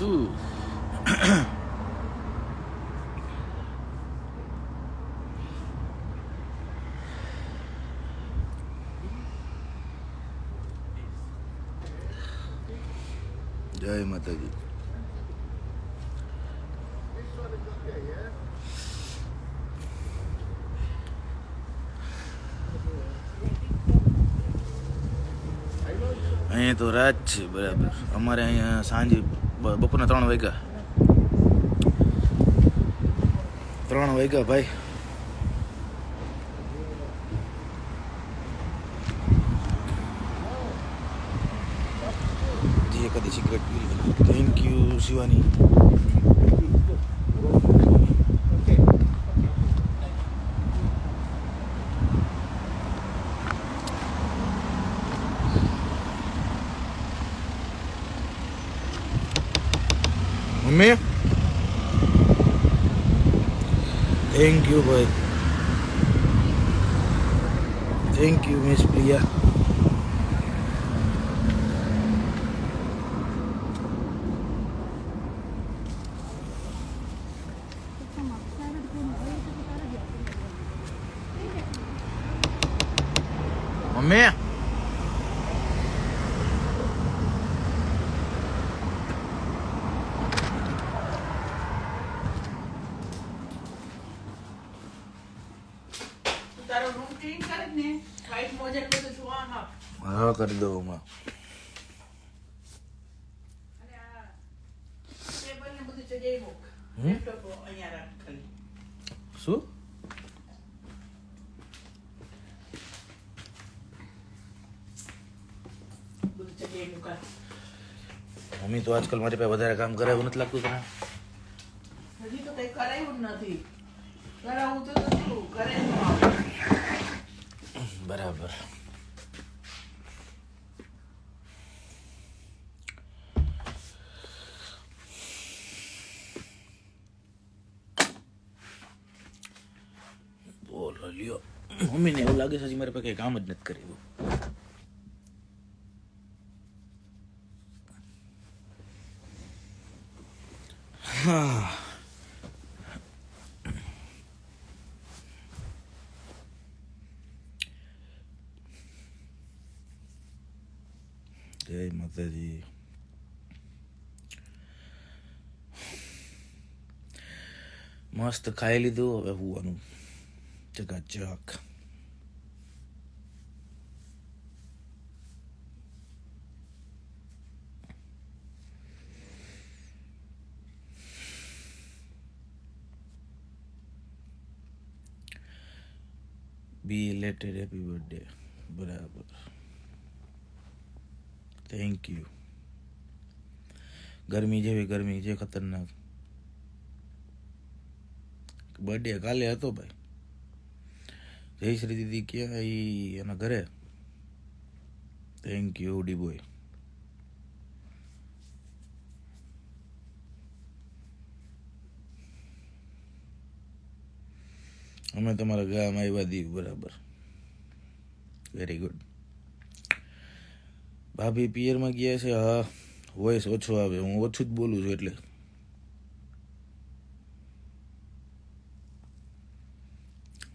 શું જય માતાજી અહીંયા તો રાત છે બરાબર. અમારે અહીંયા સાંજે બ- બપોરના ત્રણ વાગ્યા ત્રણ વાગ્યા ભાઈ કદી cigarette P thank you Shivani mummy thank you ભાઈ thank you miss Priya mummy તારો રૂમ ક્લીન કરે જ ને વ્હાઈટ મોજા ને બધું ધોવામાં આપ. હા કરી દઉં હમણાં અને આ ટેબલ ને બધું જગ્યાએ મૂક હમ? લેપટોપ અહીંયા દઉં ખાલી શું? મમ્મી તો આજકાલ મારી પાસે વધારે કામ કરે એવું નથી લાગતું તને? હજી તો કઈ કરાયું નથી. કરાવું તો કરે. બરાબર બોલો લ્યો મમ્મીને એવું લાગે છે હજી મારી પાસે કામ જ નથી કર્યું હા જય માતાજી. મસ્ત ખાઈ લીધું, હવે હુવાનું. ચકાચક. બી લેટેડ હેપી બર્થડે બરાબર થેન્ક યુ ગરમી જેવી ગરમી છે ખતરનાક બર્થડે કાલે હતો ભાઈ જયશ્રી દીદી ક્યાં ઈ એના ઘરે થેન્ક યુ ડી બોય અમે તમારા ગામ આવ્યા દીવ, બરાબર. વેરી ગુડ ભાભી પિયરમાં ગયા છે? હા વોઇસ ઓછો આવે. હું ઓછું જ બોલું છું એટલે.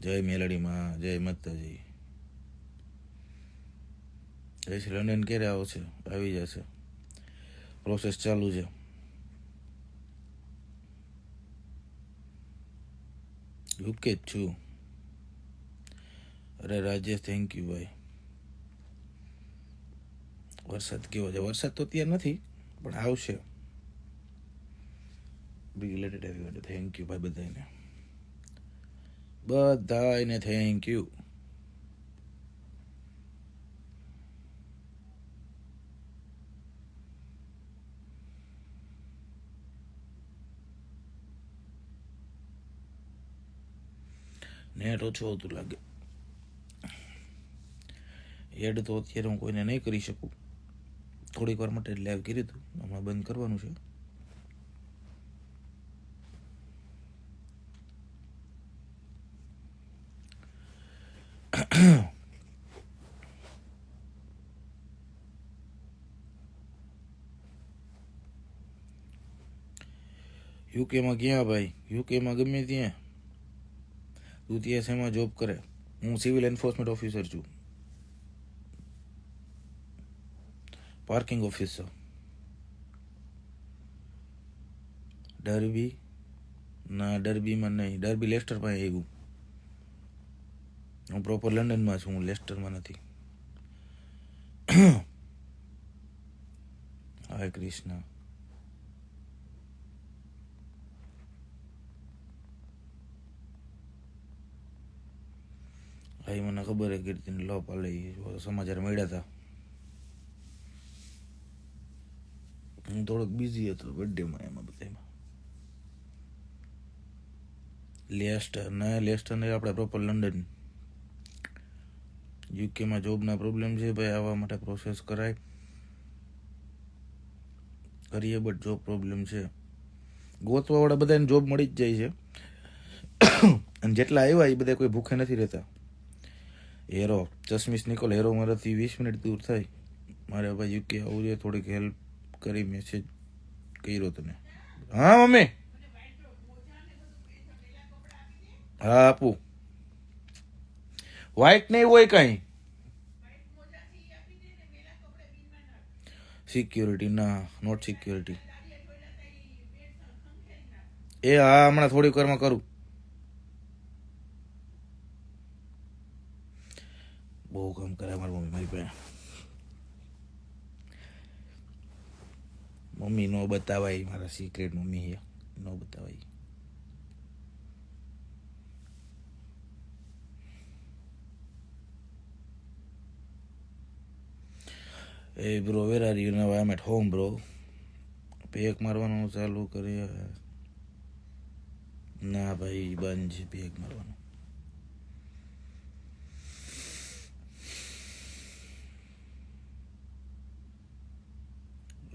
જય મેલડીમાં જય માતાજી. જય શ્રી લંડન ક્યારે આવો છે આવી જશે. પ્રોસેસ ચાલુ છે. યુકે જ છું. અરે રાજેશ થેન્ક યુ ભાઈ. વરસાદ કેવો છે? વરસાદ તો અત્યારે નથી, પણ આવશે. રિલેટેડ એવી થેન્ક યુ ભાઈ બધાને બધાને થેન્ક યુ નેટ ઓછું આવતું લાગે. એડ તો અત્યારે હું કોઈને નહીં કરી શકું. થોડીક વાર માટે લાઈવ કર્યું હતું હમણાં બંધ કરવાનું છે. યુકેમાં ક્યાં ભાઈ? યુકેમાં ગમે ત્યાં. તું ત્યાં શેમાં જોબ કરે હું સિવિલ એન્ફોર્સમેન્ટ ઓફિસર છું પાર્કિંગ ઓફિસર ડરબી ના ડરબીમાં નહીં ડરબી લેસ્ટર પાસે આવ્યું હું પ્રોપર લંડનમાં છું હું લેસ્ટરમાં નથી હાય કૃષ્ણ હા ઈ મને ખબર હે કીર્તિને લો પાલે સમાચાર મળ્યા હતા હું થોડોક બિઝી હતો બર્થડેમાં એમાં બધામાં લેસ્ટર ના લેસ્ટર ને આપણે પ્રોપર લંડન. યુકેમાં જોબના પ્રોબ્લેમ છે ભાઈ આવવા માટે પ્રોસેસ કરાય. કરીએ બટ જોબ પ્રોબ્લેમ છે. ગોતવાવાળા બધાને જોબ મળી જ જાય છે. અને જેટલા આવ્યા એ બધા કોઈ ભૂખે નથી રહેતા. હેરો ચશ્મીસ નિકોલ હેરો મારાથી વીસ મિનિટ દૂર થાય. મારે ભાઈ યુકે આવું જોઈએ થોડીક હેલ્પ કરી મેસેજ કર્યો તને. હા, મમ્મી? હા, આપું. વ્હાઈટ નહીં હોય કાંઈ? સિક્યોરિટી ના નોટ સિક્યોરિટી એ, હા, હમણાં થોડીક વારમાં કરું. બહુ કામ કરે મારી મમ્મી મારી પાસે મમ્મી નો બતાવાય મારા સિક્રેટ મમ્મી છે નો બતાવાય એ bro where are you now I am at home bro pack મારવાનું ચાલુ કરીએ ના ભાઈ બંધ છે પેક મારવાનું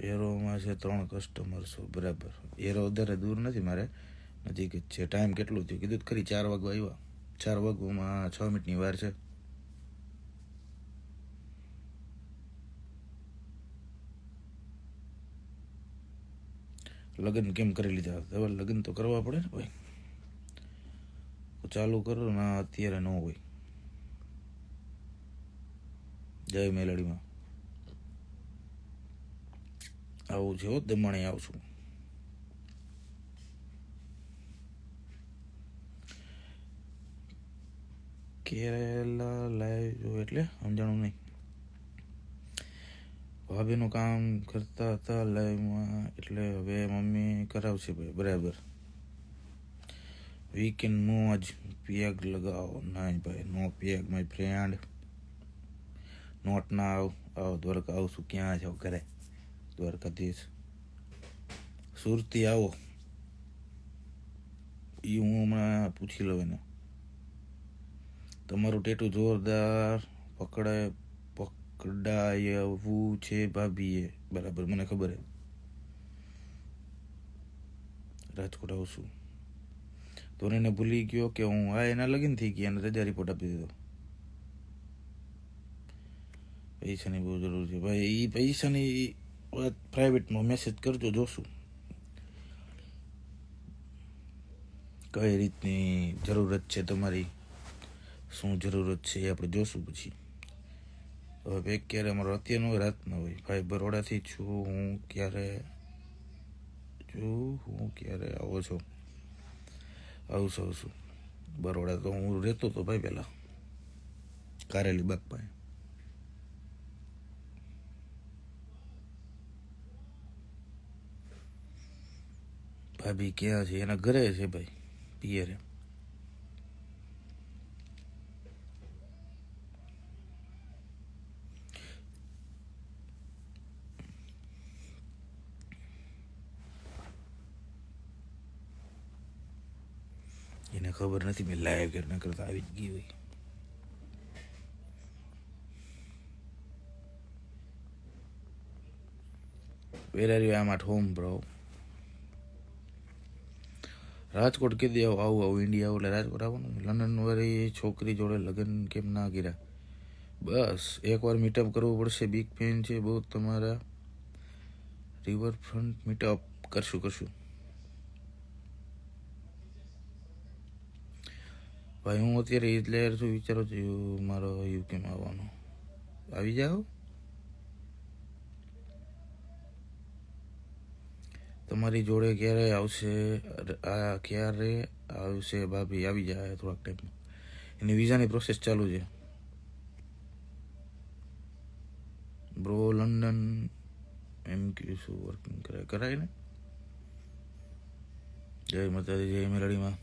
એરોમાં છે ત્રણ કસ્ટમર્સો બરાબર. એરો વધારે દૂર નથી મારે. નજીક જ છે. ટાઈમ કેટલું થયું? કીધું ખરી ચાર વાગવા આવ્યા. ચાર વાગવામાં છ મિનિટની વાર છે. લગ્ન કેમ કરી લીધા? હવે લગ્ન તો કરવા પડે ને ભાઈ. ચાલુ કરો ના અત્યારે ન હોય. જય મેલડીમાં. આવું છે દમણે આવશું કેરેલા લાઈવ જો એટલે સમજાણું નહીં. ભાભીનું કામ કરતા હતા લાઈવમાં એટલે હવે મમ્મી કરાવશે ભાઈ, બરાબર. વીકેન્ડ નો જ પિયગ લગાવો. નહીં ભાઈ, no peg my friend not ના આવ આવો દ્વારકા આવશું ક્યાં જાવ ઘરે? દ્વારકાધીશ. સુરતી આવો. એ હું હમણાં પૂછી લઉં એને. તમારું ટેટુ જોરદાર પકડાય, પકડાયવું છે ભાભીએ. બરાબર, મને ખબર હે રાજકોટ આવશું. તો એને ભૂલી ગયો કે હું આ એના લગીન થઈ ગયા અને રજા રિપોર્ટ આપી દીધો. પૈસાની બહુ જરૂર છે. ભાઈ એ પૈસાની પ્રાઇવેટમાં મેસેજ કરજો, જોશું. કઈ રીતની જરૂરત છે તમારી? શું જરૂરત છે એ આપણે જોશું પછી. હવે પેક ક્યારે? અમારો અત્યારનો હોય, રાતનો હોય. ભાઈ બરોડાથી છું, હું ક્યારે? છું, હું ક્યારે? આવો છો. આવશું આવશું બરોડા તો હું રહેતો હતો ભાઈ પહેલાં. કારેલી બાગ પાસે. ભાભી ક્યાં છે? એના ઘરે છે ભાઈ, પિયરે એને ખબર નથી મેં લાઈવ કે ન કરતા આવી જ ગઈ હોય. Where are you am at home bro Rajkot કહી દે, આવું આવું ઇન્ડિયા આવું, એટલે રાજકોટ આવવાનું. લંડન વાળી છોકરી જોડે લગ્ન કેમ ના કર્યા. બસ, એકવાર મીટઅપ કરવું પડશે. બિગ ફેન છે બહુ તમારા. રિવરફ્રન્ટ મીટઅપ કરશું કરશું. ભાઈ, હું અત્યારે એ જ છું. વિચારો છું મારો યુકેમાં આવવાનો. આવી જાઓ. તમારી જોડે ક્યારે આવશે? આ ક્યારે આવશે? ભાભી, આવી જાય થોડાક ટાઈમમાં એની વિઝાની પ્રોસેસ ચાલુ છે. બ્રો લંડન એમ ક્યુ શું વર્કિંગ કરાય કરાય ને? જય માતાજી, જય મેરડીમાં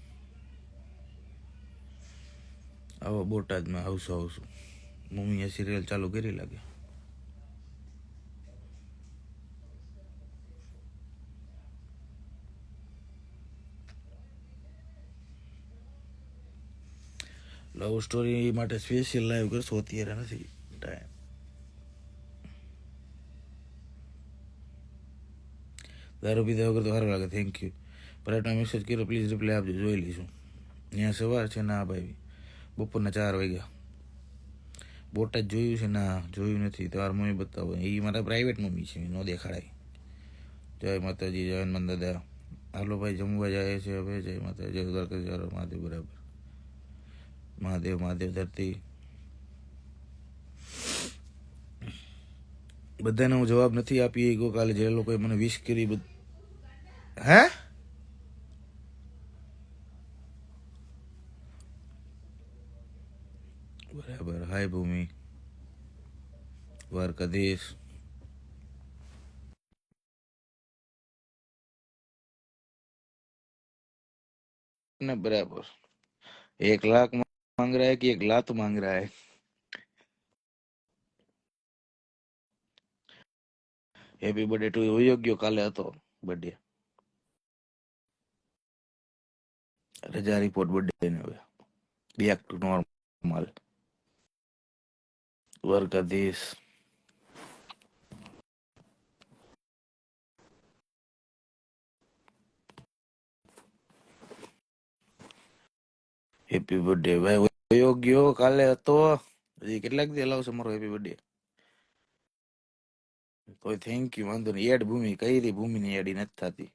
આવો બોટાદમાં, આવશું આવશું. મમ્મીએ સિરિયલ ચાલુ કરી લાગે. લવ સ્ટોરી માટે સ્પેશિયલ લાઈવ કરશું અત્યારે નથી. ટાઈમ દારૂ પીધા વગર તો સારું લાગે. થેન્ક યુ પરાટના મેસેજ કર્યો પ્લીઝ રિપ્લાય આપજો. જોઈ લઈશું. ત્યાં સવાર છે, ના ભાઈ. બપોરના ચાર વાગ્યા. બોટાદ જોયું છે, ના, જોયું નથી. તમારા મમ્મી બતાવો. એ મારા પ્રાઇવેટ મમ્મી છે ન દેખાડાય. જય માતાજી, જય હનુમાન દાદા. હાલો ભાઈ, જમવા જાય છે હવે. જય માતા જય દ્વારકા જય મહાદેવ, બરાબર. મહાદેવ મહાદેવ ધરતી બધાને હું જવાબ નથી આપી ગયો કાલે જે લોકોએ મને વિશ કરી બધ- હે? બરાબર, હાય ભૂમિ. દ્વારકાધીશ. ને બરાબર. એક લાખ માંગ रहा है कि एक लात मांग रहा है હેપી બર્થડે ટુ યોગ્ય કાલે હતો બર્થડે રજા રિપોર્ટ બર્થડે ને હવે back to normal Dwarkadhish happy birthday ભાઈ યોગ્ય કાલે હતો હજી કેટલાક દી લાવશે મારો હેપી બર્થડે તો થેન્ક યુ વાંધો નહીં. એડ ભૂમિ, કઈ રી ભૂમિ ની એડી નથી થતી.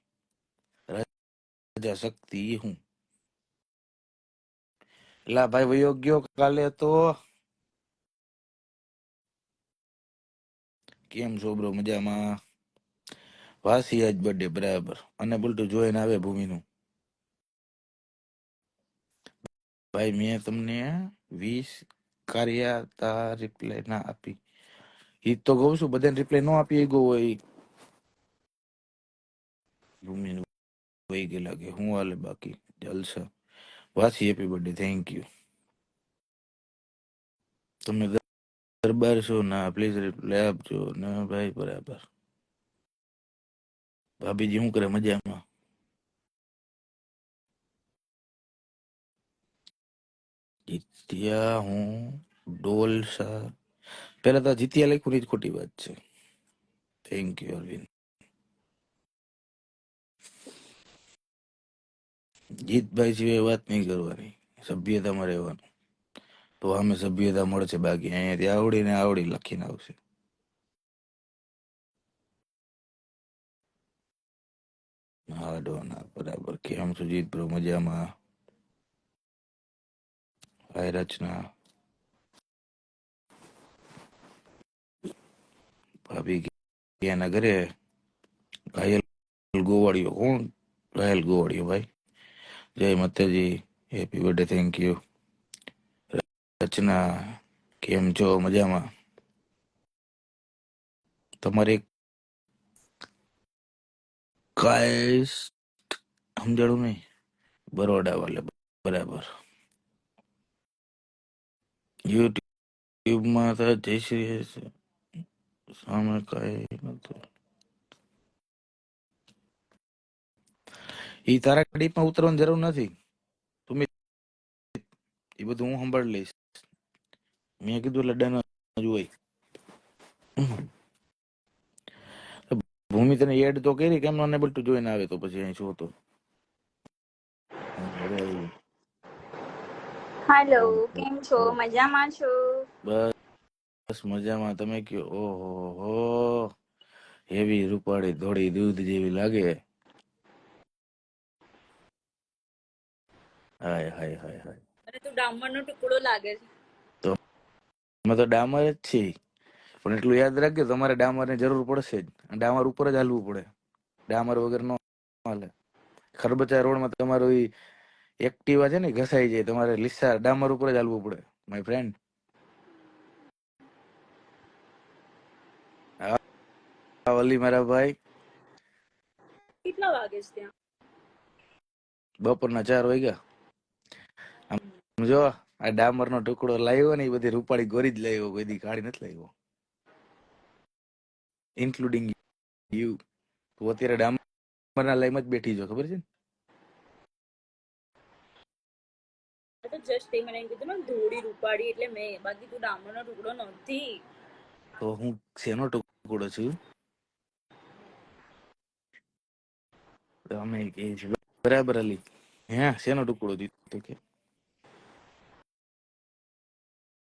રાજા શક્તિ હું. એલા ભાઈ, વયો ગયો કાલે તો. કેમ છો બ્રો મજામાં? વાસી આજ બર્થડે બરાબર. અને બોલતું જોઈને આવે ભૂમિનું. ભાઈ મેં તમને વીસ કાર્યા તા રિપ્લાય ના આપી ઈ જ તો કહું છું બધાને રિપ્લાય ન આપી ગયો હોય ભૂમિનું વહી ગયેલા કે હું હાલે બાકી જલસા વાસી હેપી બર્થડે થેન્ક યુ તમે દરબાર છો ના પ્લીઝ રિપ્લાય આપજો ના ભાઈ બરાબર ભાભીજી શું કરે મજામાં જીત્યા હું ડોલસા પેલા તો જીત્યા લખ્યું જ ખોટી વાત છે. થેન્ક યુ અરવિંદ જીતભાઈ સિવાય વાત નહીં કરવાની. સભ્યતામાં રહેવાનું. તો અમે સભ્યતા મળશે બાકી અહીંયાથી આવડી ને આવડી લખીને આવશે. હા, ડોના બરાબર. કેમ સુજીત બ્રો મજામાં? હાય રચના ભાભી ક્યાંના ઘરે. ઘાયલ ગોવાળીઓ, કોણ? ઘાયલ ગોવાળીઓ ભાઈ. જય માતાજી happy birthday thank you Rachna, કેમ છો? મજામાં? તમારે કાય સમજાડું નહીં? બરોડા વાલે બરાબર. યુટ્યુબમાં તો જય શ્રી સામે કઈ નતું એ તારા ડીપમાં ઉતરવાની જરૂર નથી. તું એ બધું હું સંભાળી લઈશ. મેં કીધું એટલે જોઈ ભૂમિ તને એડ તો કરી, કેમ અનેબલ ટુ જોઈને આવે તો પછી અહીં શું તો હવે આવ્યું. હાલો કેમ છો? મજામાં છો? બસ મજામાં. તમે કયો? ઓહો હો. હેવી રૂપાળી ધોળી દૂધ જેવી લાગે. હાય હાય હાય હાય. અને તું ડામરનો ટુકડો લાગે છે. અમે તો ડામર જ છીએ. પણ એટલું યાદ રાખજો તમારે ડામરની જરૂર પડશે જ. ડામર ઉપર જ હાલવું પડે. ડામર વગર નો હાલે. ખરબચા રોડમાં તમારું ઈ એક્ટિવા છે ને ઘસાઈ જાય. તમારે લીસા ડામર ઉપર જ હાલવું પડે માય ફ્રેન્ડ અલી મારા ભાઈ. કેટલા વાગે છે ત્યાં? બપોરના ચાર વાગ્યા. જો આ ડામર નો ટુકડો લાવ્યો ને એ બધી રૂપાળી ગોરી જ લાવ્યો. કોઈ દી કાઢી નથી લાવ્યો. ઇન્ક્લુડિંગ યુ તું અત્યારે ડામર ના લાઈનમાં જ બેઠી છો ખબર છે ને? તો જસ્ટ તે મને કીધું, ને, ધોળી રૂપાડી એટલે મેં બાકી તું ડામરનો ટુકડો નથી. તો હું શેનો ટુકડો છું? તમે છે બરાબર અલી. હે, શેનો ટુકડો દીધો કે?